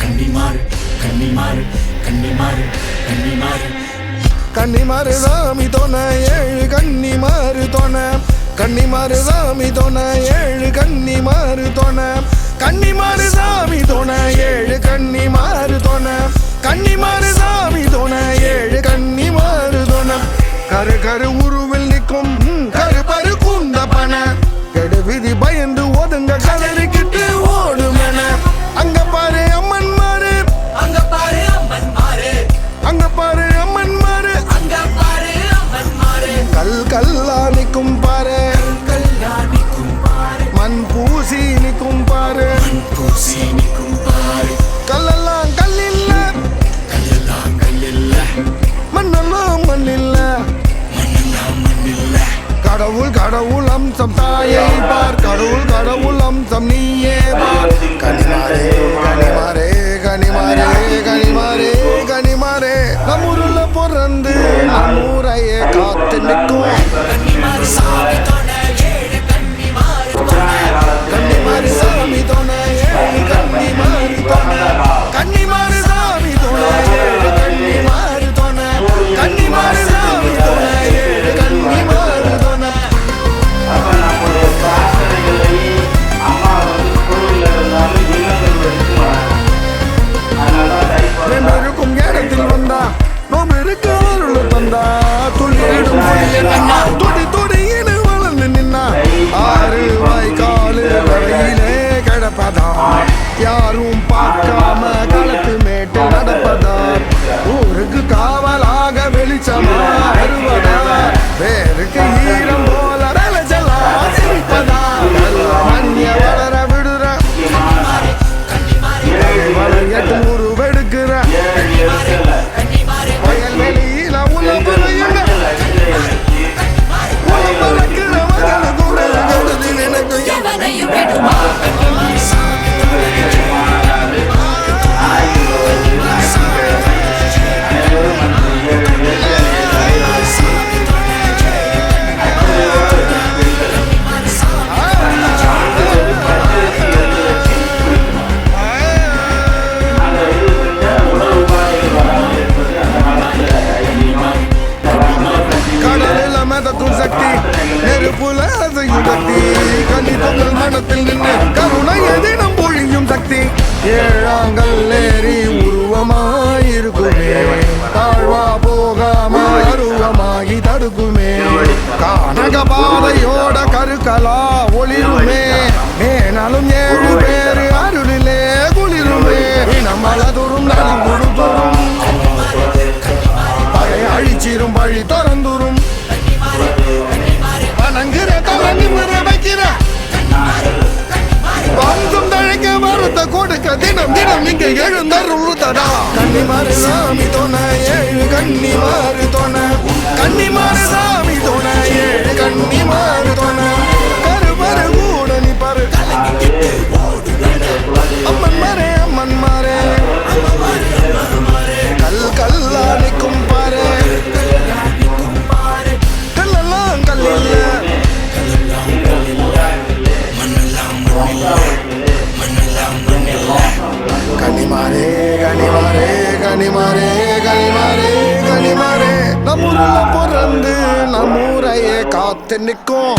கன்னிமாறு கன்னிமாறு கன்னிமாறு கன்னிமாறு கன்னிமாறு சாமி தோண ஏழு கன்னிமாறு தோண கன்னிமாறு சாமி தோண ஏழு கன்னிமாறு தோண கன்னிமாறு சாமி தோண ஏழு கன்னிமாறு தோண கன்னிமாறு சாமி துணை ஏழு கன்னிமாறு துணை. கரு கரு உருவில் நிற்கும் கரு பரு குந்த பண கெடு விதி பயந்து ஒதுங்க கதறிக்கிட்டு ஓடும் நின்னா. துடி துடியினு வளர்ந்து நின்னா. ஆறு வாய்க்காலு வரையிலே கிடப்பதா? யாரும் பார்க்காம களத்து மேட்டு நடப்பதா? ஊருக்கு கா technical.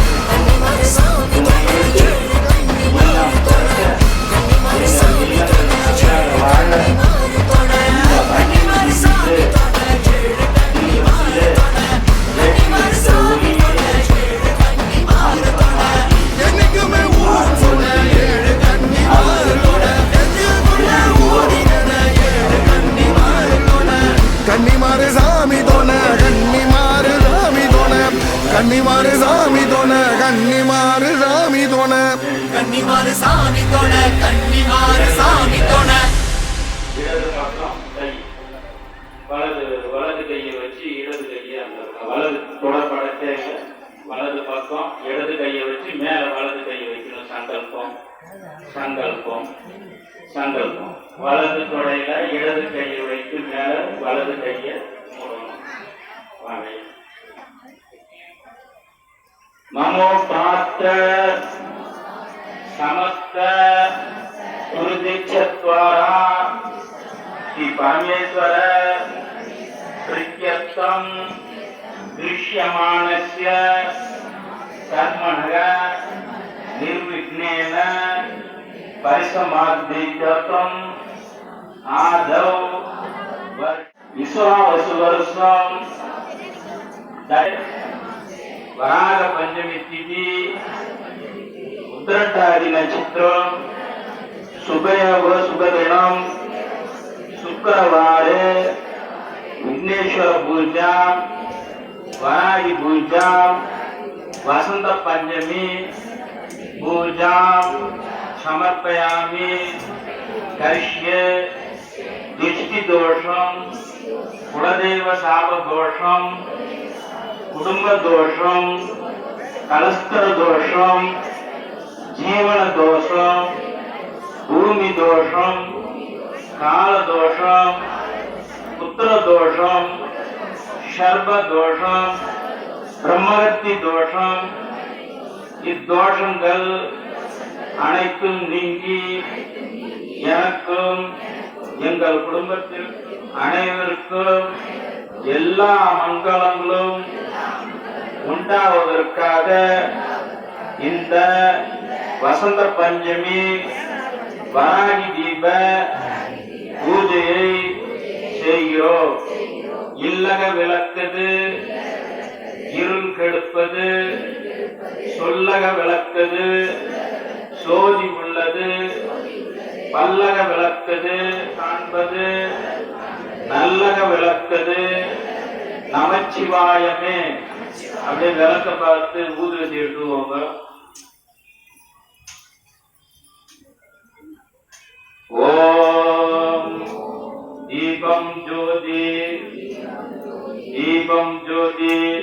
சங்கல்பம் வலது தொடையில இடது கையை வைத்து மேல வலது கையை மூடணும். வாங்கி மமோ ஸ்ரீ பரமேஸ்வர பிரத்யத்தம் திருஷ்யமானஸ்ய கர்மணக நிர்விக்னேன. పరిసమాదిగతం ఆదౌ విశ్వావసువర్షం వరాగ పంచమి తిథి ఉద్రటాది నక్షత్రం శుభయోగ శుభదినం శుక్రవారే విఘ్నేశ్వర పూజ వరాగి పూజ వసంత పంచమి పూజ சமர்ப்பயாமி கஷ்ய திருஷ்டிதோஷம் குலதெய்வ சாபதோஷம் குடும்பதோஷம் கலஸ்தரதோஷம் ஜீவனதோஷம் பூமிதோஷம் காலதோஷம் புத்திரதோஷம் சர்பதோஷம் பிரம்மகத்தி தோஷம் இத்தோஷங்கள் அனைத்தும் நீங்கி எனக்கும் எங்கள் குடும்பத்தில் அனைவருக்கும் எல்லா மங்களங்களும் உண்டாவதற்காக இந்த வசந்த பஞ்சமி வராகி தீப பூஜையை செய்கிறோம். இல்லக விளக்குது இருள் கெடுப்பது சொல்லக விளக்குது ஜோதி உள்ளது. பல்லக விளக்குது காண்பது. நல்லக விளக்குது. நமச்சிவாயமே. அப்படியே விளக்க பார்த்து ஊதுவத்தி எடுத்துவோங்க ஓம் தீபம் ஜோதி. தீபம் ஜோதி.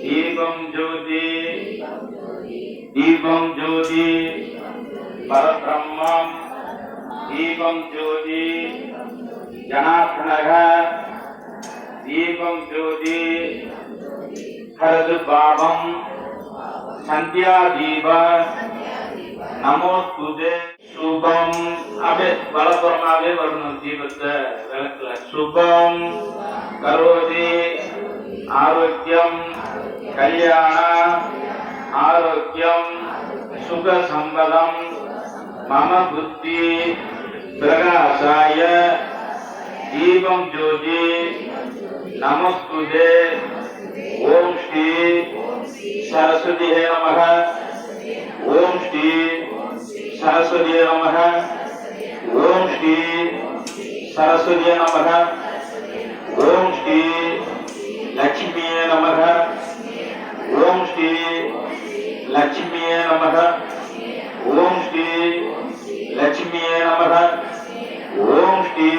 தீபம் ஜோதி. தீபம் ஜோதி பரபிரம்மம் தீபம் ஜோதி ஜனார்த்தனக தீபம் ஜோதி ஹரது பாவம் சந்தியா தீப நமோஸ்துதே சுபம் அப்படியே வலப்புறமாவே வரணும் தீபத்தை விளக்குல சுபம் கரோதி ஆரோக்கியம் கல்யாண ஆரோக்கியம் சுக சம்பதம் மம புத்தி பிரகாசாய தீபம் ஜோதி நமஸ்துதே ஓம் ஸ்ரீ சரஸ்வதி ஹே நமக ஓம் ஸ்ரீ சரஸ்வதி ஹே நமக ஓம் ஸ்ரீ சரஸ்வதி நமக ஓம் ஸ்ரீ லட்சுமியே நமக ஓம் ஸ்ரீ லட்சுமியே நமக ஓம் ஸ்ரீ லட்சுமியே நமக ஓம் ஸ்ரீ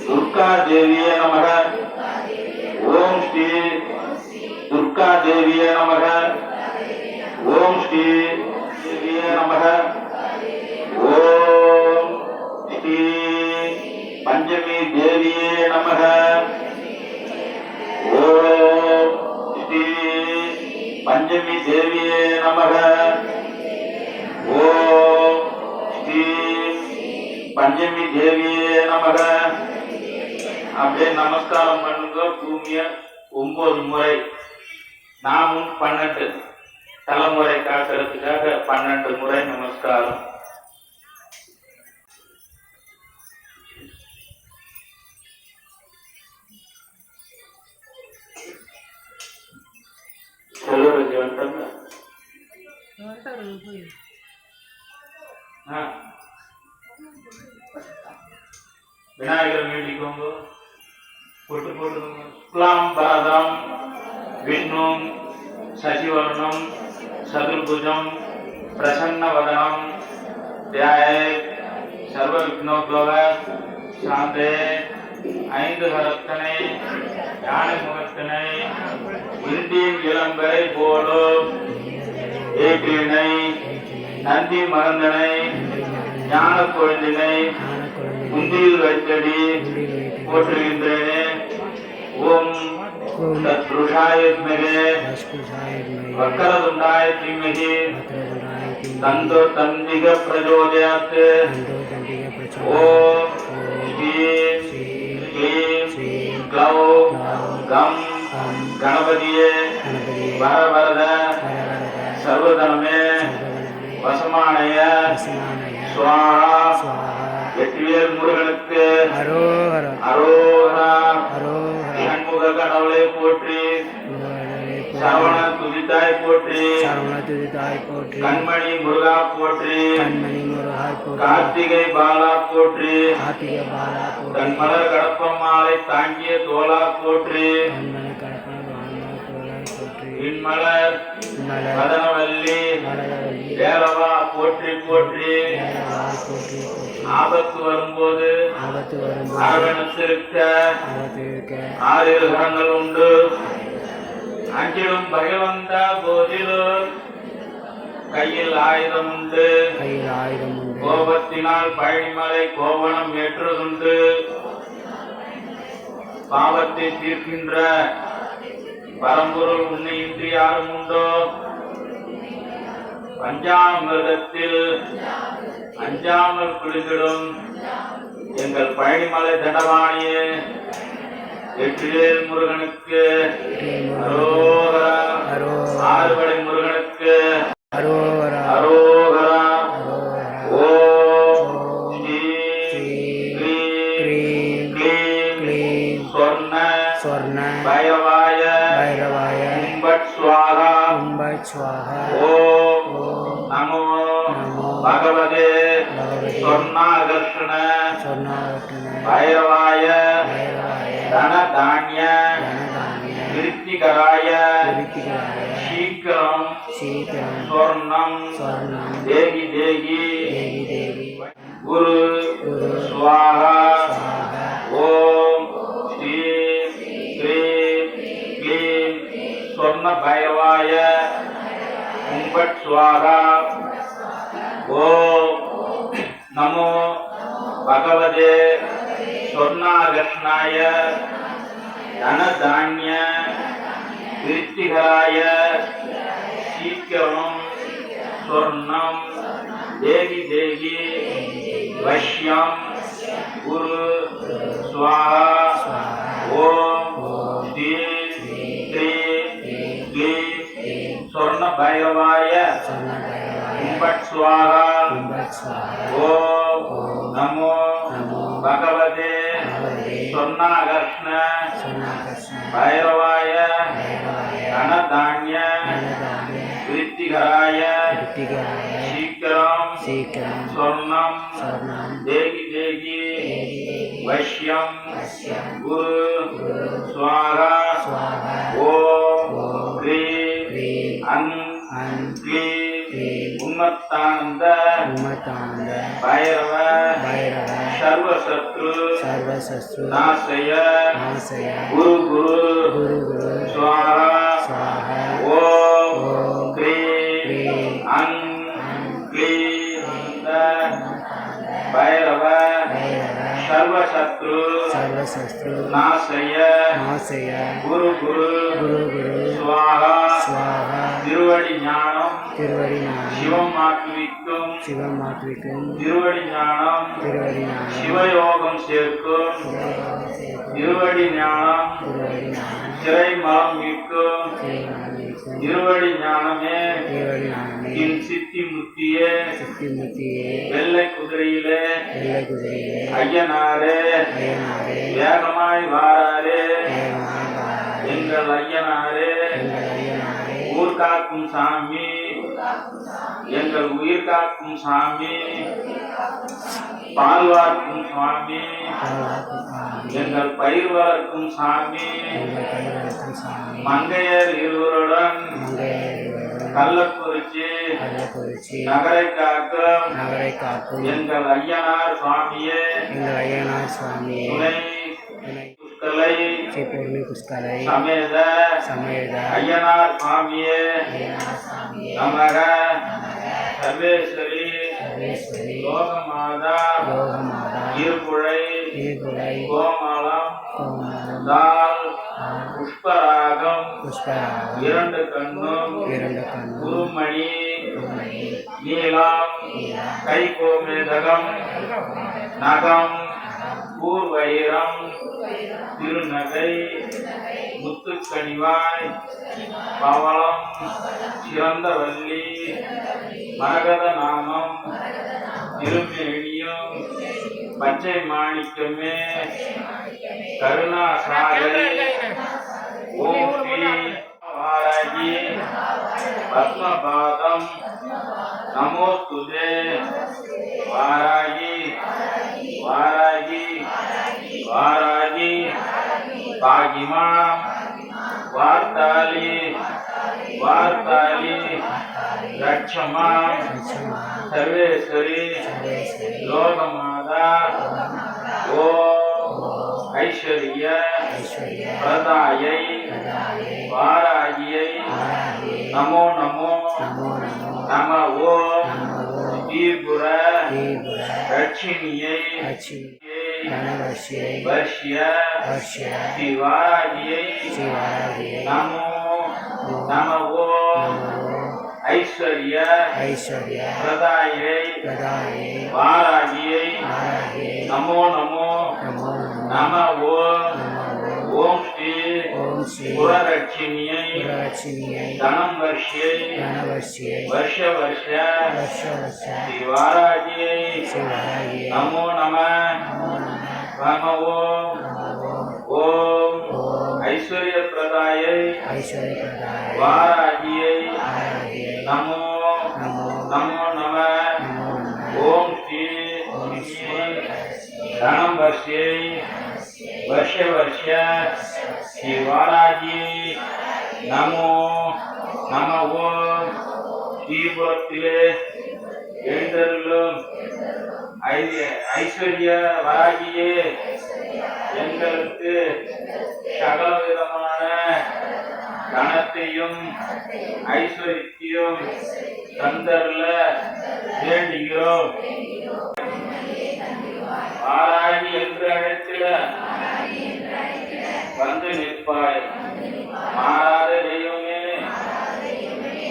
துர்கா தேவியே நமக ஓம் ஸ்ரீ துர்கா தேவியே நமக ஓம் ஸ்ரீ தேவியே நமக ஓம் ஸ்ரீ பஞ்சமி பஞ்சமி தேவியே நமக. ஓ ஸ்ரீ பஞ்சமி தேவியே நமக. அப்படியே நமஸ்காரம் பண்ணுங்க. பூமிய ஒன்பது முறை. நாமும் பன்னெண்டு தலைமுறை காக்கிறதுக்காக பன்னெண்டு முறை நமஸ்காரம். தியாய சர்வ விக்னோத்வக சாந்தே ஐந்து கரத்தனை யானை முகத்தனை இந்தியின் இளம்பரை போலும் ஏற்றினை நந்தி மகந்தனை ஞான குழந்தினை குந்தியில் வைத்தடி போற்றுகின்றேனே. ஓம் தத்ருஷாய வக்கரதுண்டாய தீமகி தந்தோ தந்திக பிரஜோதயாத் ஓம் ஸ்ரீம் க்ளீம் க்ளௌ கம் கணபதியே வரவரத சர்வதனமே வசமானய சுவாஹா வெற்றிவேல் முருகனுக்கு ஹரோஹர அரோகரா ஹரோஹர இகன்முக கடவுளை போற்றி சரவண துதித்தாய் போற்றி. சரவண துதிதாய் போற்றி. கண்மணி முருகா போற்றி. கண்மணி முருகாய் போற்றி. கார்த்திகை பாலா போற்றி. கார்த்திகை பாலா போற்றி. கண்மலர் கடப்பம் மாலை தாங்கிய தோலா போற்றி. வாழ்நாள் தோழாய் போற்றி. மதனவல்லி போற்றி ஆபத்து வரும்போது அரவணைத்திருக்க ஆறு கிரகங்கள் உண்டு. அஞ்சிலும் பகவந்த போதிலும் கையில் ஆயுதம் உண்டு. கையில் ஆயுதம் உண்டு. கோபத்தினால் பழனிமலை கோவணம் ஏற்றுதுண்டு பாவத்தை தீர்க்கின்ற பரம்பொருள் உன்னை இன்றி யாரும் உண்டோ? பஞ்சாமிரதத்தில் அஞ்சாமல் குளிர்ந்திடும் எங்கள் பழனிமலை தண்டவாணியே வெற்றிவேல் முருகனுக்கு அரோகரா ஆறுபடை முருகனுக்கு அரோகரா அரோகரா ஓம் ஸ்ரீ ஸ்ரீ க்ளீம் க்ளீம் சொர்ண ஸ்வர்ண பைரவாய பைரவாய கும்பட் சுவாகா கும்பை ஸ்வாஹா ஓம் நமோ நமோ பகவதே பகவதே சொர்ணாகர்ஷண சொர்ணாவட்டன சீக்கிரம் சொர்ணம். ஸ்வர்ணம் தேகி தேகி. தேவி தேவி குரு. குரு. சுவாகா. ஓம் ஸ்ரீ க்ரீம் க்ளீம் சொர்ண பைரவாய கும்பட் சுவாகா. ஓம் நமோ பகவதே சொர்ணாகர்ஷ்ணாய தனதானிய விருத்திகராய சீக்கிரம் சொர்ணம் தேகி தேகி வஷ்யம் குரு சுவாஹா ஓம் ஸ்ரீ க்ரீம் க்ளீம் சொர்ண பைரவாய சொர்ண பைரவாய கும்பட் சுவாகா கும்பை ஸ்வாஹா ஓம் நமோ நமோ பகவதே பகவதே சொர்ணாகர்ஷ்ண சொர்ணாகர்ஷண பைரவாய பைரவாய விருத்திகராய விருத்திகராய சீக்கிரம் சீக்கிரம். சொர்ணம். ஸ்வர்ணம் தேகி தேகி. வஷ்யம். குரு. சுவாகா. ஸ்வாஹா ஓம். அன். க்ளீம் க்ளீம் உன்மத்தானந்த. உமதாந்த பைரவ. பைரவ. சர்வசத்ரு. சர்வசஸ்ரு நாசய. நாசய. குரு குரு. குரு குரு. சுவாகா. ஓம் ஓம். பைரவ சர்வசத்ரு சர்வசஸ்ரு நாசய நாசய குரு குரு குரு குரு சுவாகா ஸ்வாஹா திருவடி ஞானம் திருவடி ஞானம் சிவம் ஆக்குவிக்கும் சிவமாத்விக்கும் திருவடி ஞானம் திருவடி ஞானம் சிவயோகம் சேர்க்கும் திருவடி ஞானம் திருவடி ஞானம் சிறை மலம் மீட்கும் சிவமாத்விக்கும் திருவடி ஞானமே திருவடி ஞானமே என் சித்தி முத்தியே வெள்ளை குதிரையே ஐயனாரே வேகமாய் வாராரே. எங்கள் ஐயனாரே ஊர் காக்கும் சாமி. எங்கள் உயிர் காக்கும் சாமி. பால் வார்க்கும் சுவாமி. எங்கள் பயிர் வளர்க்கும் சாமி. மங்கையர் இருவருடன் கள்ளக்குறிச்சி கள்ளக்குறிச்சி நகரை காக்கும் நகரை காக்கும் எங்கள் ஐயனார் சுவாமியே எங்கள் ஐயனார் சுவாமியே துணை புஷ்கலை பூர்ணி புஷ்கரை சமேத சமேத ஐயனார் சுவாமியே ஐயனார் சுவாமியே நமக சர்வேஸ்வரி சர்வேஸ்வரி லோகமாதா யோகமாதா ஈர்ப்புழை ஈகுலை கோமாளம் தால் புஷ்பராகம் இரண்டு கண்ணும் குருமணி நீலம் கைகோமேதகம் நகம் பூர்வயிரம் திருநகை முத்துக்கணிவாய் பவளம் சிறந்தவல்லி மரகத நாமம் திருமேனியும் பச்சை மாணிக்கமே கருணாசாகரி ஓம் ஸ்ரீ வாராகி பத்மபாதம் நமோஸ்துதே வாராகி வாராகி வாராகி பாகிமாம் வார்த்தாலி வார்த்தாலி ரட்சமாம் சர்வேஸ்வரி லோகமாதா ஓ ஐஸ்வர்ய பிரதாயை வாராகியை நமோ நமோ நம ஓ தீபுர தட்சிணியை தனவசியை வர்ஷ்ய வர்ஷ்ய ஸ்ரீ வாராகியை சிவாராகியை நமோ நம ஓ ஐஸ்வர்ய ஐஸ்வர்ய பிரதாயை பிரதாயை வாராகியை நமோ நமோ நமோ ஓம் ஸ்ரீ ஓம் ஸ்ரீ புரலட்சுமியை தனம் வர்ஷியை வருஷ வருஷ ஸ்ரீ வாராகியை நமோ நம நம ஓம் ஓம் பிரதாயை ஐஸ்வர்ய பிரதாயை வாராகியை நமோ நமோ நமோ நம ஓம் ஸ்ரீ தனம் வர்ஷியை வருஷ வருஷ ஸ்ரீ வாராகி நமோ நம ஓம் ஸ்ரீபுரத்திலே எழுந்தருளும் ஐஸ்வர்ய வராகியே எங்களுக்கு சகல விதமான கணத்தையும் ஐஸ்வர்யத்தையும் தந்தருள வேண்டுகிறோம். ஆராய்ச்சி என்று அழைத்திட வந்து நிற்பாய். மாறாத தெய்வமே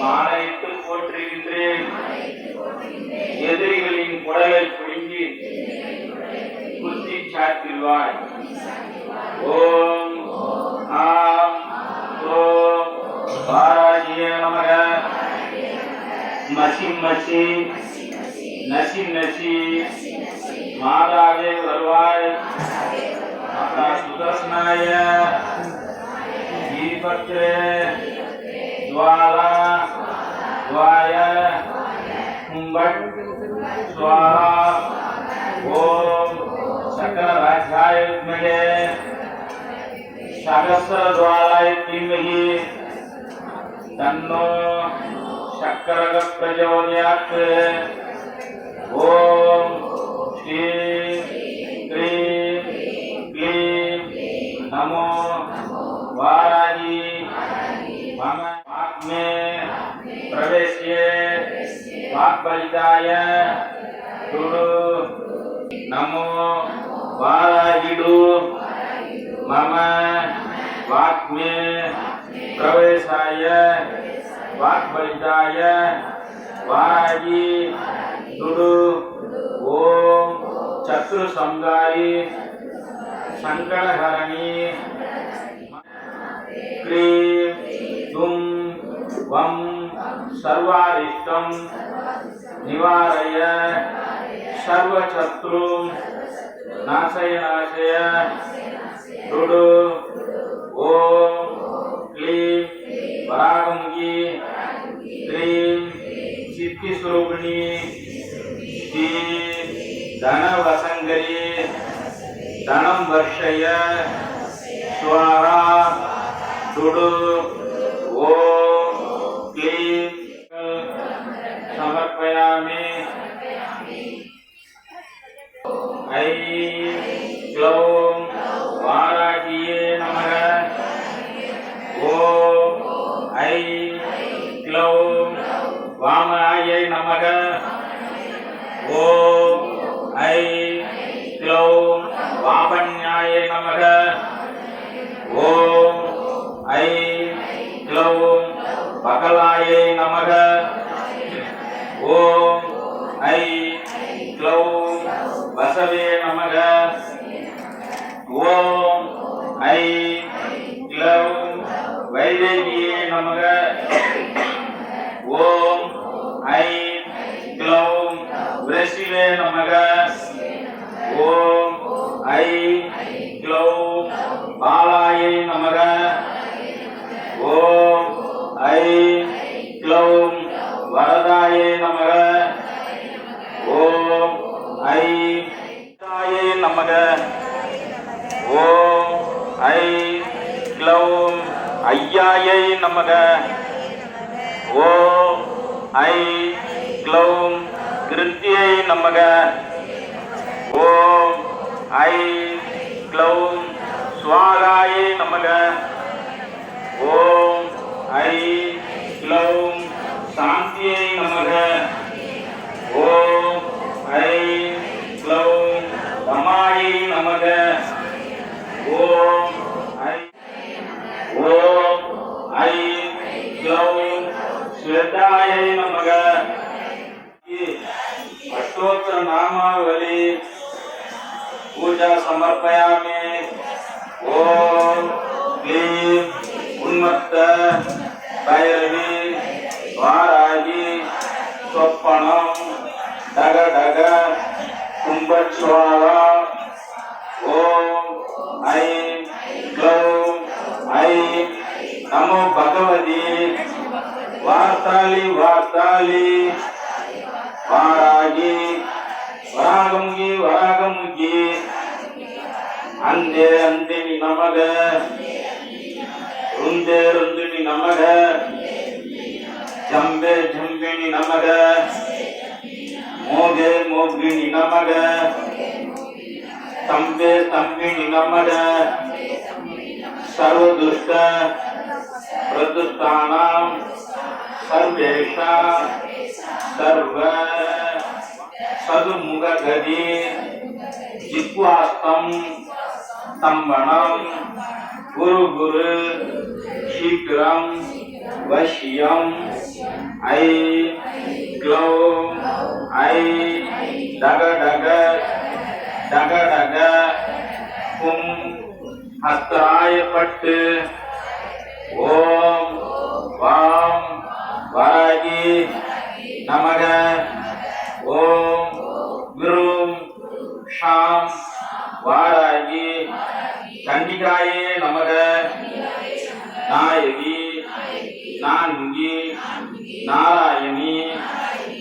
மாலையிட்டு போற்றுகின்றேன். எதிரிகளின் குடலை பிடுங்கி குத்தி சாத்திடுவாய். ஓம் ஆ மசி மசி நசி நசி மாதாவே வருவாய் மாதா சுதர்சனாய தீபத்ரே ஜுவாலா துவாய கும்பட் ஸ்வாஹா ஓம் சகல ராஜாய வித்மகே சகஸ்ர துவாராய தீமகி தன்னோ சக்கரக பிரஜோதியாத்து ஓம் ஸ்ரீம் கிரீம் க்ளீம் நமோ வாராகி. மம ஆத்மே பிரவேசியே. வாக்பலிதாய குரு நமோ வாராகிடு. மம வாக்பலிதாய வாராகி துடு ஓம் சத்ரு சம்காரி சங்கடஹரணி க்ரீம் தும் வம் சர்வாரிஷ்டம் நிவாரய சர்வசத்ரு நாசய நாசய டுடு ஓம் க்ளீம் वरागमुखी क्लीं सिद्धिस्वरूपिणी श्री धनवसङ्गरी धनं वर्षय स्वाहा तुडु ॐ பகலாயை நமக. ஓம் ஐ க்ளௌ வசவே நமக. உந்தே அந்தினி நமக. உந்தே ருந்தினி நமக. ஜம்பே ஜம்பினி நமக. மோகே மோகினி நமக. தம்பே தம்பினி நமக. சர்வதுஷ்ட பிரதுஷ்டானாம். சர்வேஷா. சர்வ சதுமுகதி ஜித்வாஸ்தம். ஸ்தம்பனம் குரு குரு சீக்கிரம் வசியம். ஐ க்ளௌ ஐ டக டக. டக டக. கும். ஹஸ்தராயப்பட்டு ஓம். வாம். வராகி. நமக. கண்டிகாயே நமக. நாயகி. நான்கி நாராயணி.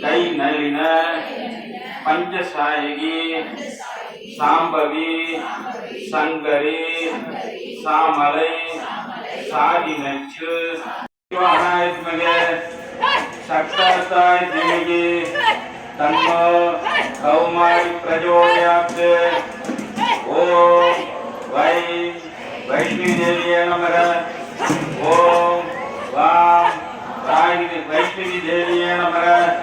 கை நளின பஞ்சசாயகி. சாம்பவி. சங்கரி. சாமலை. சாதி நச்சு சக்தாஸ்தாய் தேவி தன்னோ கௌமாரி பிரஜோதயாத் ஓம் வை. வைஷ்ணவி தேவியே நமக. ஓம் வாம். ராகினி வைஷ்ணவி தேவியே நமக.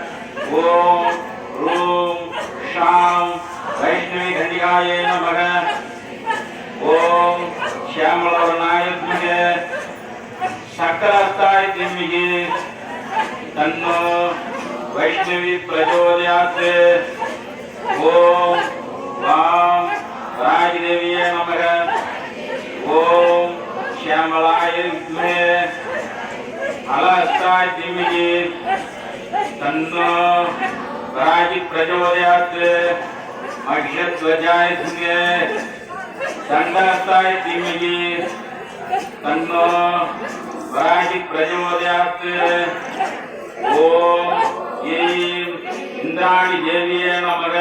ஓம் ரூம் ஷாம். வைஷ்ணவி கண்டிகாயே நமக. ஓம் ஷியாமலவர்ணாய பூஜை சக்கரஸ்தாய திம்மிகி தன்னோ வைஷ்ணவி பிரஜோதயாத் ॐ श्यामलाय विद्महे अलस्ताय दिम्मिगे तन्नो राजि प्रचोदयात् मह्यध्वजाय धुने दण्डस्ताय दिम्मिगे तन्नो राजि प्रचोदयात् ॐ ऐं इन्द्राणि देव्ये नमः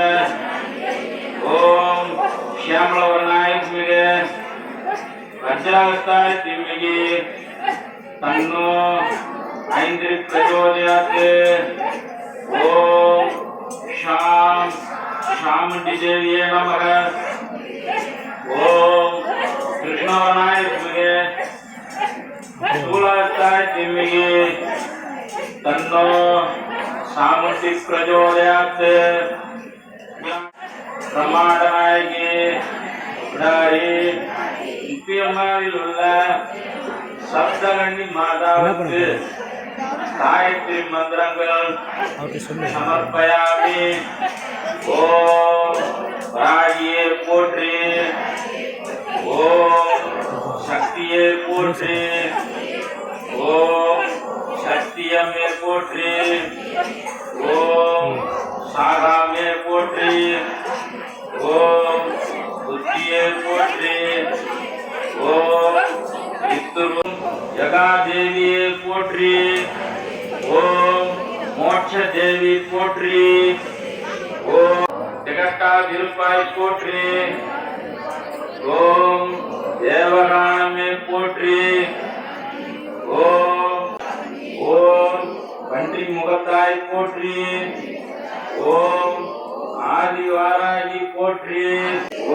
ॐ श्यामलवर्णाय विद्महे वज्रास्ताय दिम्मिगे तन्नो ऐन्द्रि प्रचोदयात् ॐ शां शामुण्डिदेव्ये नमः ॐ कृष्णवर्णाय विद्महे शूलास्ताय दिम्मिगे तन्नो सामुण्डि प्रचोदयात् प्रमाणनायके उडारी முக்கியமாவில் உள்ள சப்தகண்ணி மாதாவுக்கு காயத்ரி மந்திரங்கள் சமர்ப்பயாமி. ஓம் ராகியே போற்றி. ஓம் சக்தியே போற்றி. ஓம் சக்தியம்மே போற்றி. ஓம் சாகாமே போற்றி. ஓம் புத்தியே போற்றி. இத்துரும் ஜகாதேவியே போற்றி ஓம் மோட்ச தேவி போற்றி ஓம் ஜெகட்டாதிருப்பாய் போற்றி ஓம் தேவகானமே போற்றி ஓம் ஓம் கன்றி முகத்தாய் போற்றி ஓம் ஆதிவாராகி போற்றி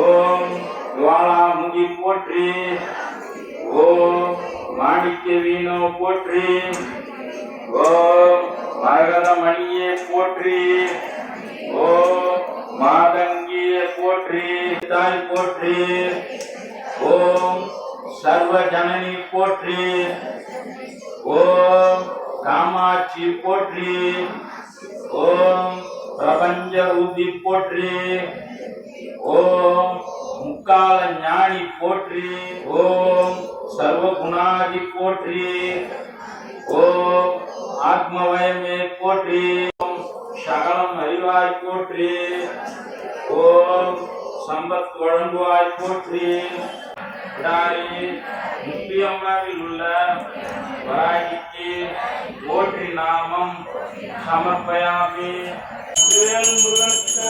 ஓம் ஜுவாலாமுகி போற்றி ஓம் மாணிக்க வீணோ போற்றி. ஓம் மரகதமணியே போற்றி. ஓம் மாதங்கியே போற்றி. தாய் போற்றி. ஓம் சர்வ ஜனனி போற்றி. ஓம் காமாட்சி போற்றி. ஓம் பிரபஞ்ச ரூபி போற்றி. ஓம் முக்கால ஞானி போற்றி ஓம் சர்வ குணாதி போற்றி ஓம் ஆத்மவயமே போற்றி ஓம் சகலம் அறிவாய் போற்றி ஓம் சம்பத் வழங்குவாய் போற்றி. விடாரி முப்பியம்மாவில் உள்ள வராகிக்கு போற்றி நாமம் சமர்ப்பயாமி. வேல் முருகனுக்கு